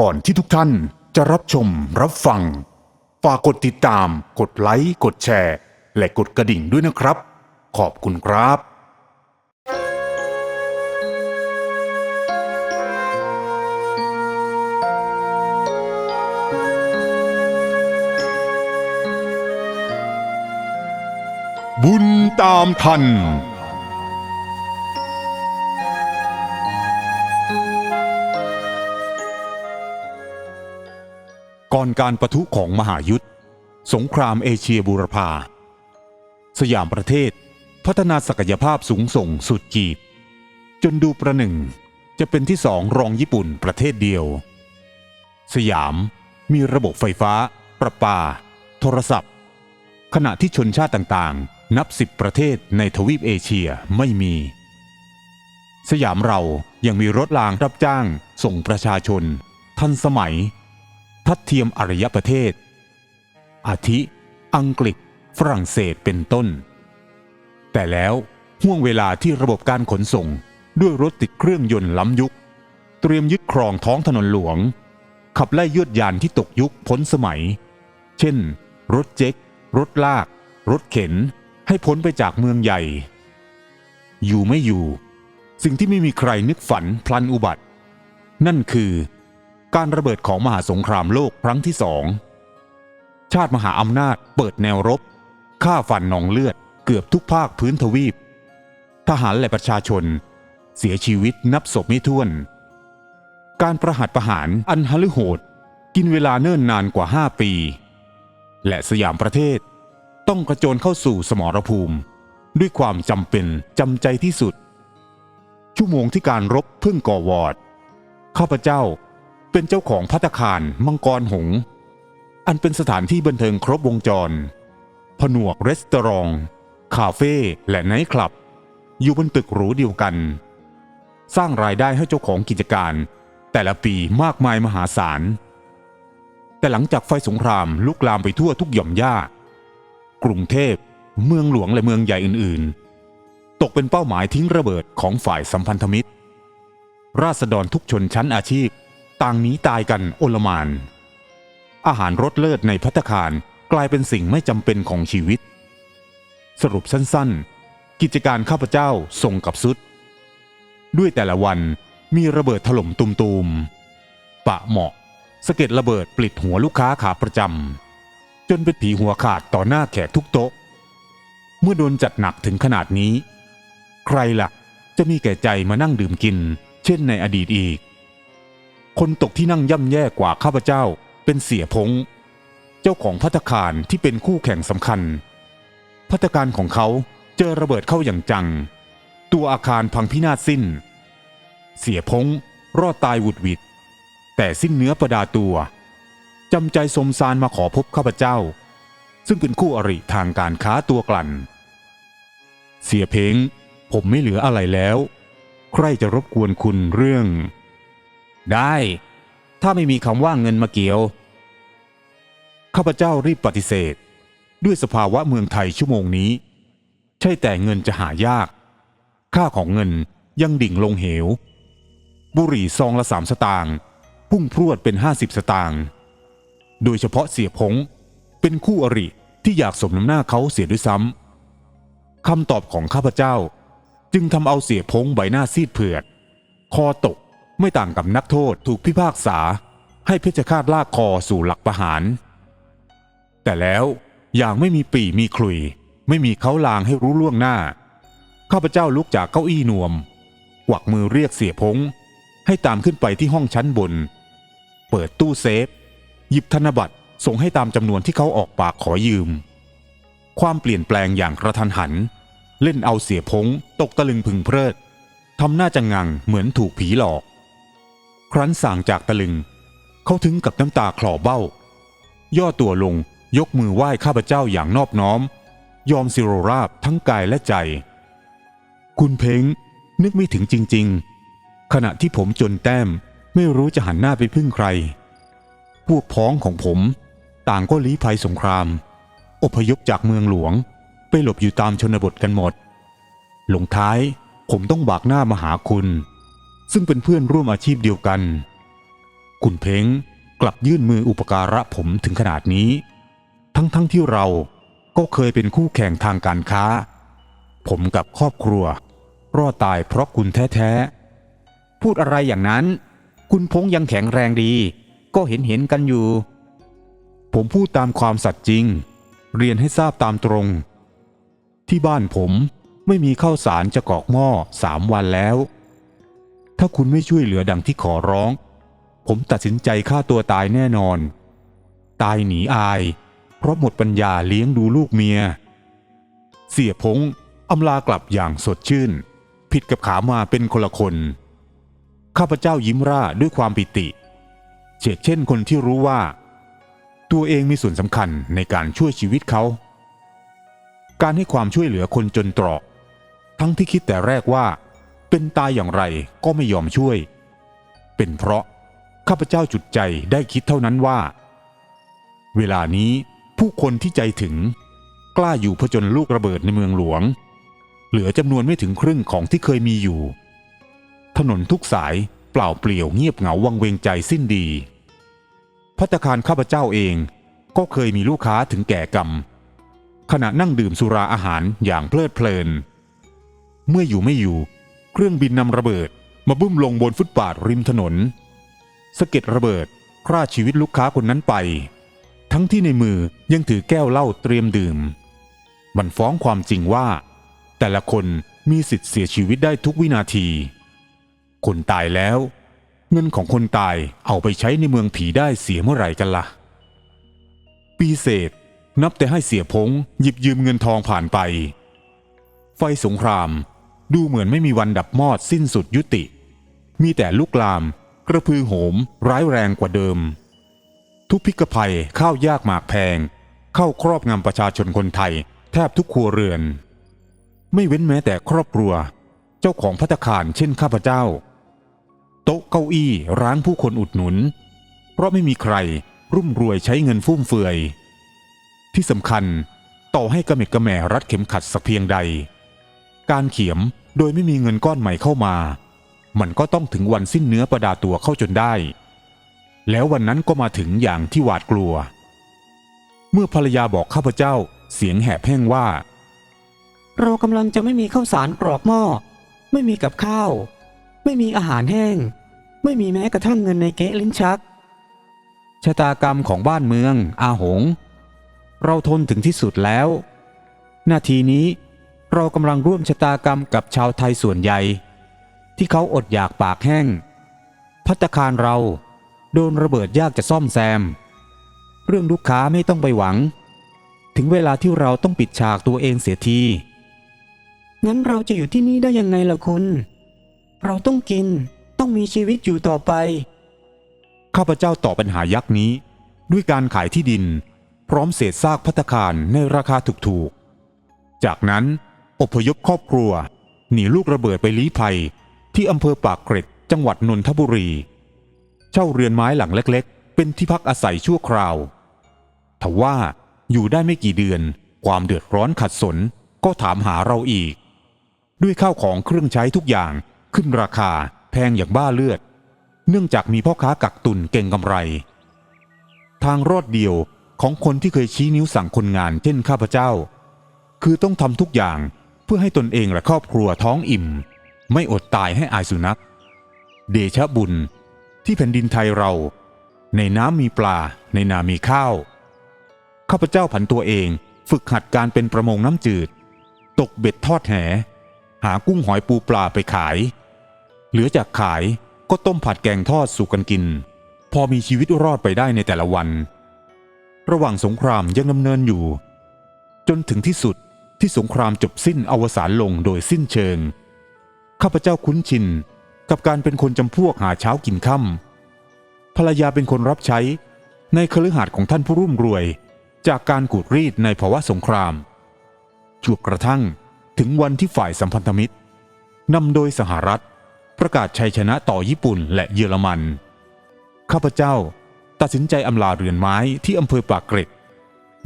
ก่อนที่ทุกท่านจะรับชมรับฟัง ฝากกดติดตาม กดไลค์ กดแชร์ และกดกระดิ่งด้วยนะครับ ขอบคุณครับ บุญตามทัน ก่อนการประทุของมหายุทธสงครามเอเชียบูรพา สยามประเทศพัฒนาศักยภาพสูงส่งสุดขีดจนดูประหนึ่งจะเป็นที่สองรองญี่ปุ่นประเทศเดียว สยามมีระบบไฟฟ้า ประปา โทรศัพท์ ขณะที่ชนชาติต่างๆ นับสิบประเทศในทวีปเอเชียไม่มี สยามเรายังมีรถรางรับจ้างส่งประชาชน ทันสมัย ทัดเทียมอารยประเทศ อาทิ อังกฤษ ฝรั่งเศสเป็นต้น แต่แล้วห่วงเวลาที่ระบบการขนส่งด้วยรถติดเครื่องยนต์ล้ำยุค เตรียมยึดครองท้องถนนหลวง ขับไล่ยวดยานที่ตกยุคพ้นสมัย เช่น รถเจ๊ก รถลาก รถเข็น ให้พ้นไปจากเมืองใหญ่ อยู่ไม่อยู่ สิ่งที่ไม่มีใครนึกฝันพลันอุบัติ นั่นคือ การระเบิดของมหาสงครามโลกครั้งที่สอง ชาติมหาอำนาจเปิดแนวรบฆ่าฟันนองเลือดเกือบทุกภาคพื้นทวีป ทหารและประชาชน เสียชีวิตนับศพไม่ถ้วน การประหัตประหารอันหฤโหด กินเวลาเนิ่นนานกว่า 5 ปี และสยามประเทศต้องกระโจนเข้าสู่สมรภูมิ ด้วยความจำเป็นจำใจที่สุด ชั่วโมงที่การรบเพิ่งก่อวอด ข้าพเจ้า เป็นเจ้าของพัตตาคารมังกรหงส์อันเป็นสถานที่บันเทิงครบวงจร ผนวกรีสตอรอง คาเฟ่และไนท์คลับ อยู่บนตึกหรูเดียวกัน สร้างรายได้ให้เจ้าของกิจการ แต่ละปีมากมายมหาศาล แต่หลังจากไฟสงครามลุกลามไปทั่วทุกหย่อมย่ากรุงเทพ เมืองหลวงและเมืองใหญ่อื่นๆ ตกเป็นเป้าหมายทิ้งระเบิดของฝ่ายสัมพันธมิตร ราษฎรทุกชนชั้นอาชีพ ต่างหนีตายกันโอลมาน อาหารรสเลิศในพัตคารกลายเป็นสิ่งไม่จำเป็นของชีวิต สรุปสั้นๆ กิจการข้าพเจ้าส่งกับสุด ด้วยแต่ละวันมีระเบิดถล่มตุมๆ ปะเหมาะสะเก็ดระเบิดปลิดหัวลูกค้าขาประจำจนเป็นผีหัวขาดต่อหน้าแขกทุกโต๊ะ เมื่อโดนจัดหนักถึงขนาดนี้ ใครล่ะจะมีแก่ใจมานั่งดื่มกิน เช่นในอดีตอีก คนตกที่นั่งย่ำแย่กว่าข้าพเจ้า เป็นเสียพงเจ้าของพัตตาคารที่เป็นคู่แข่งสำคัญ พัตตาคารของเขาเจอระเบิดเข้าอย่างจัง ตัวอาคารพังพินาศสิ้น เสียพงรอดตายหวุดวิดแต่สิ้นเนื้อประดาตัวจำใจสมสารมาขอพบข้าพเจ้า ซึ่งเป็นคู่อริทางการค้าตัวกลั่น เสียเพงผมไม่เหลืออะไรแล้ว ใครจะรบกวนคุณเรื่อง ได้ ถ้าไม่มีคำว่าเงินมาเกี่ยว ข้าพเจ้ารีบปฏิเสธ ด้วยสภาวะเมืองไทยชั่วโมงนี้ ใช่แต่เงินจะหายาก ค่าของเงินยังดิ่งลงเหว บุหรี่ซองละสามสตางค์พุ่งพรวดเป็นห้าสิบสตางค์โดยเฉพาะเสียพงเป็นคู่อริที่อยากสมน้ำหน้าเขาเสียด้วยซ้ำคำตอบของข้าพเจ้า จึงทำเอาเสียพงใบหน้าซีดเผือด คอตก ไม่ต่างกับนักโทษถูกพิพากษา ให้เพชฌฆาตลากคอสู่หลักประหาร แต่แล้วอย่างไม่มีปีมีคลุย ไม่มีเขาลางให้รู้ล่วงหน้า ข้าพเจ้าลุกจากเก้าอี้นวมกวักมือเรียกเสียพงให้ตามขึ้นไปที่ห้องชั้นบน เปิดตู้เซฟ หยิบธนบัตรส่งให้ตามจำนวนที่เขาออกปากขอยืม ความเปลี่ยนแปลงอย่างกระทันหัน เล่นเอาเสียพงตกตะลึงพึงเพลิดทำหน้าจะงังเหมือนถูกผีหลอก ครั้นส่างจากตะลึง เขาถึงกับน้ำตาคลอเบ้า ย่อตัวลงยกมือไหว้ข้าพเจ้าอย่างนอบน้อม ยอมสิโรราบทั้งกายและใจ คุณเพ้งนึกไม่ถึงจริง ๆ ขณะที่ผมจนแต้มไม่รู้จะหันหน้าไปพึ่งใคร พวกพ้องของผม ต่างก็ลี้ภัยสงคราม อพยพจากเมืองหลวง ไปหลบอยู่ตามชนบทกันหมดลงท้ายผมต้องบากหน้ามาหาคุณ ซึ่งเป็นเพื่อนร่วมอาชีพเดียวกัน คุณเพ้งกลับยื่นมืออุปการะผมถึงขนาดนี้ ทั้งๆทที่เราก็เคยเป็นคู่แข่งทางการค้า ผมกับครอบครัว รอดตายเพราะคุณแท้ๆ พูดอะไรอย่างนั้น คุณพงษ์ยังแข็งแรงดี ก็เห็นเห็นกันอยู่ ผมพูดตามความสัตย์จริง เรียนให้ทราบตามตรง ที่บ้านผมไม่มีข้าวสารจะกอกหม้อสามวันแล้ว ถ้าคุณไม่ช่วยเหลือดังที่ขอร้อง ผมตัดสินใจฆ่าตัวตายแน่นอน ตายหนีอาย เพราะหมดปัญญาเลี้ยงดูลูกเมีย เสียพงษ์อำลากลับอย่างสดชื่น ผิดกับขามาเป็นคนละคน ข้าพเจ้ายิ้มร่าด้วยความปิติเช่นเช่นคนที่รู้ว่า ตัวเองมีส่วนสำคัญในการช่วยชีวิตเขา การให้ความช่วยเหลือคนจนตรอก ทั้งที่คิดแต่แรกว่า เป็นตายอย่างไรก็ไม่ยอมช่วย เป็นเพราะข้าพเจ้าจุดใจได้คิดเท่านั้นว่า เวลานี้ผู้คนที่ใจถึง กล้าอยู่ผจญลูกระเบิดในเมืองหลวง เหลือจำนวนไม่ถึงครึ่งของที่เคยมีอยู่ ถนนทุกสายเปล่าเปลี่ยวเงียบเหงาวังเวงใจสิ้นดีพัตตาคารข้าพเจ้าเองก็เคยมีลูกค้าถึงแก่กรรม ขณะนั่งดื่มสุราอาหารอย่างเพลิดเพลิน เมื่ออยู่ไม่อยู่ เครื่องบินนำระเบิด มาบึ้มลงบนฟุตบาทริมถนนสะเก็ดระเบิดฆ่าชีวิตลูกค้าคนนั้นไป ทั้งที่ในมือยังถือแก้วเหล้าเตรียมดื่ม มันฟ้องความจริงว่า แต่ละคนมีสิทธิ์เสียชีวิตได้ทุกวินาที คนตายแล้ว เงินของคนตายเอาไปใช้ในเมืองผีได้เสียเมื่อไหร่กันละ่ะ ปีเศษนับแต่ให้เสียพงหยิบยืมเงินทองผ่านไป ไฟสงคราม ดูเหมือนไม่มีวันดับมอดสิ้นสุดยุติ มีแต่ลุกลาม กระพือโหม ร้ายแรงกว่าเดิม ทุกพิกภัยข้าวยากหมากแพง เข้าครอบงำประชาชนคนไทย แทบทุกครัวเรือน ไม่เว้นแม้แต่ครอบครัว เจ้าของพัตคารเช่นข้าพเจ้า โต๊ะเก้าอี้ร้านผู้คนอุดหนุน เพราะไม่มีใครรุ่มรวยใช้เงินฟุ่มเฟือย ที่สำคัญต่อให้กระเม็ดกระแหม่รัดเข็มขัดสักเพียงใด การเขียม โดยไม่มีเงินก้อนใหม่เข้ามา มันก็ต้องถึงวันสิ้นเนื้อประดาตัวเข้าจนได้ แล้ววันนั้นก็มาถึงอย่างที่หวาดกลัว เมื่อภรรยาบอกข้าพเจ้าเสียงแหบแห้งว่า เรากำลังจะไม่มีข้าวสารกรอกหม้อ ไม่มีกับข้าว ไม่มีอาหารแห้ง ไม่มีแม้กระทั่งเงินในเก๊ะลิ้นชัก ชะตากรรมของบ้านเมือง อาหง เราทนถึงที่สุดแล้ว นาทีนี้ เรากำลังร่วมชะตากรรมกับชาวไทยส่วนใหญ่ ที่เขาอดอยากปากแห้ง พัตคารเราโดนระเบิดยากจะซ่อมแซม เรื่องลูกค้าไม่ต้องไปหวัง ถึงเวลาที่เราต้องปิดฉากตัวเองเสียที งั้นเราจะอยู่ที่นี่ได้ยังไงล่ะคุณ เราต้องกินต้องมีชีวิตอยู่ต่อไป ข้าพเจ้าตอบปัญหายักษ์นี้ ด้วยการขายที่ดิน พร้อมเศษซากพัตคารในราคาถูกๆ จากนั้น อพยพครอบครัว หนีลูกระเบิดไปลี้ภัย ที่อำเภอปากเกร็ดจังหวัดนนทบุรี เช่าเรือนไม้หลังเล็ก ๆ เป็นที่พักอาศัยชั่วคราวทว่าอยู่ได้ไม่กี่เดือน ความเดือดร้อนขัดสนก็ถามหาเราอีก ด้วยข้าวของเครื่องใช้ทุกอย่างขึ้นราคาแพงอย่างบ้าเลือด เนื่องจากมีพ่อค้ากักตุนเก่งกำไร ทางรอดเดียวของคนที่เคยชี้นิ้วสั่งคนงานเช่นข้าพเจ้า คือต้องทำทุกอย่าง เพื่อให้ตนเองและครอบครัวท้องอิ่ม ไม่อดตายให้อายสุนัข เดชะบุญที่แผ่นดินไทยเรา ในน้ำมีปลา ในนามีข้าว ข้าพเจ้าผันตัวเองฝึกหัดการเป็นประมงน้ำจืด ตกเบ็ดทอดแห หากุ้งหอยปูปลาไปขาย เหลือจากขายก็ต้มผัดแกงทอดสู่กันกิน พอมีชีวิตรอดไปได้ในแต่ละวัน ระหว่างสงครามยังดำเนินอยู่ จนถึงที่สุด ที่สงครามจบสิ้นอวสานลงโดยสิ้นเชิง ข้าพเจ้าคุ้นชินกับการเป็นคนจำพวกหาเช้ากินค่ำภรรยาเป็นคนรับใช้ในคฤหาสน์ของท่านผู้รุ่มรวย จากการกูดรีดในภาวะสงครามจวบกระทั่งถึงวันที่ฝ่ายสัมพันธมิตรนำโดยสหรัฐประกาศชัยชนะต่อญี่ปุ่นและเยอรมัน ข้าพเจ้าตัดสินใจอำลาเรือนไม้ที่อำเภอปากเกร็ด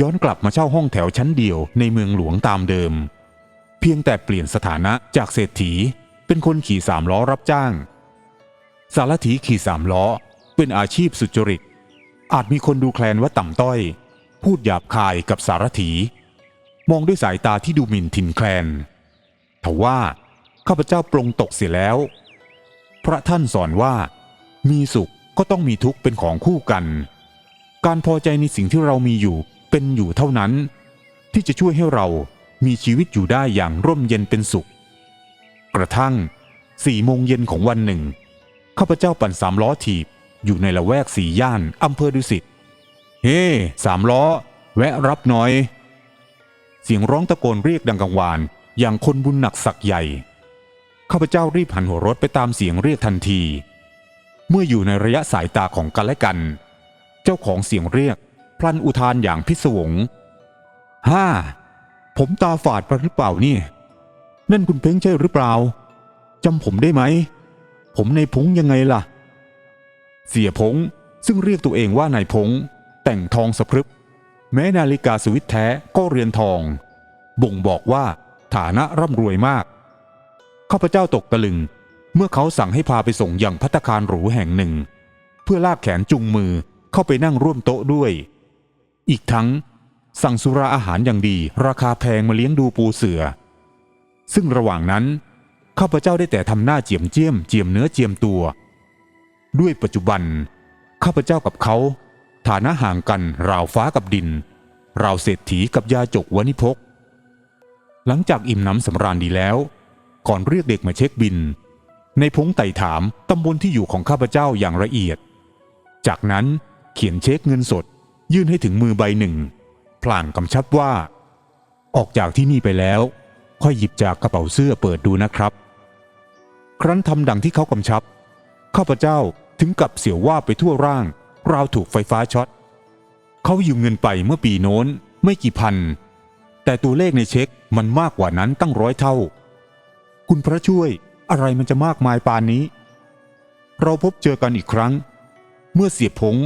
ย้อนกลับมาเช่าห้องแถวชั้นเดียวในเมืองหลวงตามเดิม เพียงแต่เปลี่ยนสถานะจากเศรษฐีเป็นคนขี่สามล้อรับจ้าง สารถีขี่สามล้อเป็นอาชีพสุจริต อาจมีคนดูแคลนว่าต่ำต้อย พูดหยาบคายกับสารถี มองด้วยสายตาที่ดูหมิ่นถิ่นแคลนทว่าข้าพเจ้าปรงตกเสียแล้ว พระท่านสอนว่า มีสุขก็ต้องมีทุกข์เป็นของคู่กัน การพอใจในสิ่งที่เรามีอยู่ เป็นอยู่เท่านั้น ที่จะช่วยให้เรามีชีวิตอยู่ได้อย่างร่มเย็นเป็นสุข กระทั่งสี่โมงเย็นของวันหนึ่งข้าพเจ้าปั่นสามล้อถีบอยู่ในละแวกสี่ย่านอำเภอดุสิตเฮ้สามล้อ แวะรับหน่อย เสียงร้องตะโกนเรียกดังกังวานอย่างคนบุญหนักสักใหญ่ข้าพเจ้ารีบหันหัวรถไปตามเสียงเรียกทันที เมื่ออยู่ในระยะสายตาของกันและกัน เจ้าของเสียงเรียก พลันอุทานอย่างพิศวงฮ่าผมตาฝาดไปหรือเปล่านี่ นั่นคุณเพ้งใช่หรือเปล่าจำผมได้ไหม ผมในพงยังไงล่ะ เสียพงซึ่งเรียกตัวเองว่านายพงแต่งทองสะพรึบแม้นาฬิกาสวิตแท้ก็เรือนทอง บ่งบอกว่าฐานะร่ำรวยมากข้าพเจ้าตกตะลึง เมื่อเขาสั่งให้พาไปส่งยังพัตคารหรูแห่งหนึ่ง เพื่อลากแขนจุงมือเข้าไปนั่งร่วมโต๊ะด้วย อีกทั้งสั่งสุราอาหารอย่างดีราคาแพงมาเลี้ยงดูปูเสือ ซึ่งระหว่างนั้นข้าพเจ้าได้แต่ทำหน้าเจียมเจียมเจียมเนื้อเจียมตัว ด้วยปัจจุบัน ข้าพเจ้ากับเขา ฐานะห่างกันราวฟ้ากับดิน ราวเศรษฐีกับยาจกวนิพก หลังจากอิ่มน้ำสำราญดีแล้ว ก่อนเรียกเด็กมาเช็คบิน ในพงไต่ถามตำบลที่อยู่ของข้าพเจ้าอย่างละเอียด จากนั้นเขียนเช็คเงินสด ยื่นให้ถึงมือใบหนึ่ง พลางกำชับว่า ออกจากที่นี่ไปแล้ว ค่อยหยิบจากกระเป๋าเสื้อเปิดดูนะครับ ครั้นทำดังที่เขากำชับ ข้าพเจ้าถึงกับเสียวว่าไปทั่วร่าง ราวถูกไฟฟ้าช็อต เขายืมเงินไปเมื่อปีโน้นไม่กี่พัน แต่ตัวเลขในเช็คมันมากกว่านั้นตั้งร้อยเท่า คุณพระช่วยอะไรมันจะมากมายปานนี้ เราพบเจอกันอีกครั้ง เมื่อเสียพง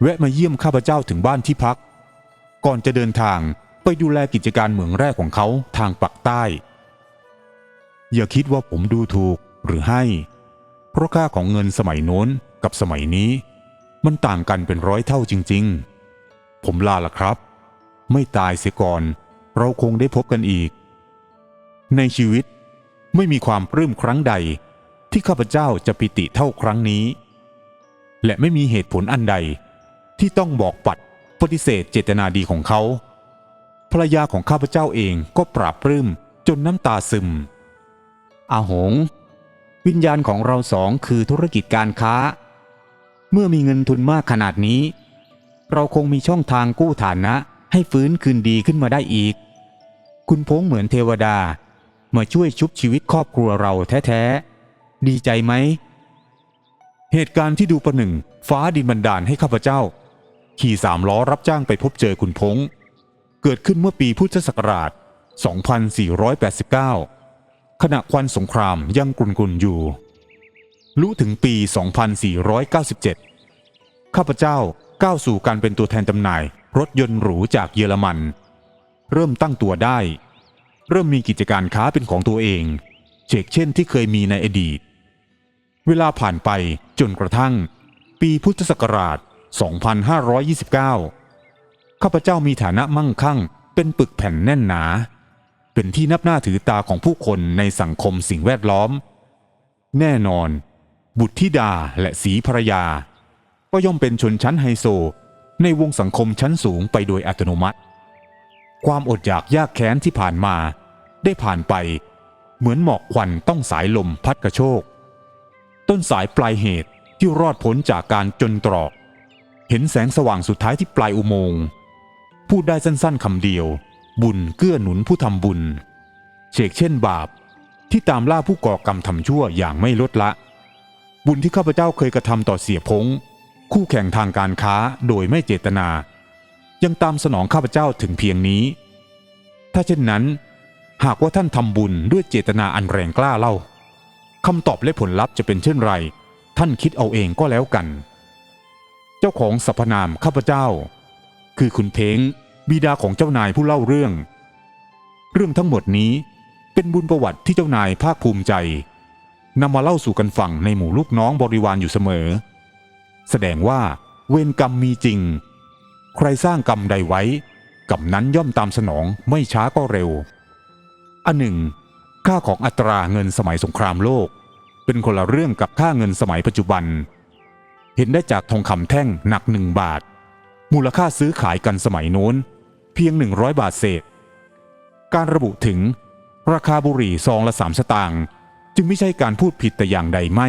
แวะมาเยี่ยมข้าพเจ้าถึงบ้านที่พัก ก่อนจะเดินทางไปดูแลกิจการเหมืองแร่ของเขาทางปักใต้ อย่าคิดว่าผมดูถูกหรือให้ เพราะค่าของเงินสมัยโน้นกับสมัยนี้ มันต่างกันเป็นร้อยเท่าจริง ๆ ผมลาละครับ ไม่ตายเสียก่อน เราคงได้พบกันอีก ในชีวิตไม่มีความปลื้มครั้งใด ที่ข้าพเจ้าจะปิติเท่าครั้งนี้ และไม่มีเหตุผลอันใด ที่ต้องบอกปัดปฏิเสธเจตนาดีของเขา ภรรยาของข้าพเจ้าเองก็ปราบปลื้มจนน้ำตาซึม อาหง วิญญาณของเราสองคือธุรกิจการค้า เมื่อมีเงินทุนมากขนาดนี้ เราคงมีช่องทางกู้ฐานะให้ฟื้นคืนดีขึ้นมาได้อีก คุณพงษ์เหมือนเทวดามาช่วยชุบชีวิตครอบครัวเราแท้ๆ ดีใจไหม เหตุการณ์ที่ดูประหนึ่ง ฟ้าดินบันดาลให้ข้าพเจ้า ขี่สามล้อรับจ้างไปพบเจอคุณพงษ์เกิดขึ้นเมื่อปีพุทธศักราช 2489 ขณะควันสงครามยังกรุนๆอยู่ รู้ถึงปี 2497 ข้าพเจ้าก้าวสู่การเป็นตัวแทนจำหน่าย รถยนต์หรูจากเยอรมัน เริ่มตั้งตัวได้ เริ่มมีกิจการค้าเป็นของตัวเองเชกเช่นที่เคยมีในอดีต เวลาผ่านไปจนกระทั่ง ปีพุทธศักราช 2529 ข้าพเจ้ามีฐานะมั่งคั่ง เป็นปึกแผ่นแน่นหนา เป็นที่นับหน้าถือตาของผู้คนในสังคมสิ่งแวดล้อม แน่นอน บุตรธิดาและสีภรรยา ก็ย่อมเป็นชนชั้นไฮโซ ในวงสังคมชั้นสูงไปโดยอัตโนมัติ ความอดอยากยากแค้นที่ผ่านมาได้ผ่านไป เหมือนหมอกควันต้องสายลมพัดกระโชก ต้นสายปลายเหตุที่รอดพ้นจากการจนตรอก เห็นแสงสว่างสุดท้ายที่ปลายอุโมงค์พูดได้สั้นๆคำเดียว บุญเกื้อหนุนผู้ทำบุญเชกเช่นบาปที่ตามล่าผู้ก่อกรรมทำชั่วอย่างไม่ลดละ บุญที่ข้าพเจ้าเคยกระทำต่อเสียพงคู่แข่งทางการค้าโดยไม่เจตนา ยังตามสนองข้าพเจ้าถึงเพียงนี้ ถ้าเช่นนั้น หากว่าท่านทำบุญด้วยเจตนาอันแรงกล้าเล่าคำตอบและผลลัพธ์จะเป็นเช่นไร ท่านคิดเอาเองก็แล้วกัน เจ้าของสรรพนามข้าพเจ้า คือคุณเพ้งบิดาของเจ้านายผู้เล่าเรื่อง เรื่องทั้งหมดนี้เป็นบุญประวัติที่เจ้านายภาคภูมิใจนำมาเล่าสู่กันฟังในหมู่ลูกน้องบริวารอยู่เสมอ แสดงว่าเวรกรรมมีจริง ใครสร้างกรรมใดไว้กรรมนั้นย่อมตามสนองไม่ช้าก็เร็ว อันหนึ่ง ค่าของอัตราเงินสมัยสงครามโลก เป็นคนละเรื่องกับค่าเงินสมัยปัจจุบัน เห็นได้จากทองคำแท่งหนักหนึ่งบาท มูลค่าซื้อขายกันสมัยโน้น เพียง 100 บาทเศษ การระบุถึง ราคาบุหรี่ซองละสามสตางค์จึงไม่ใช่การพูดผิดแต่อย่างใดไม่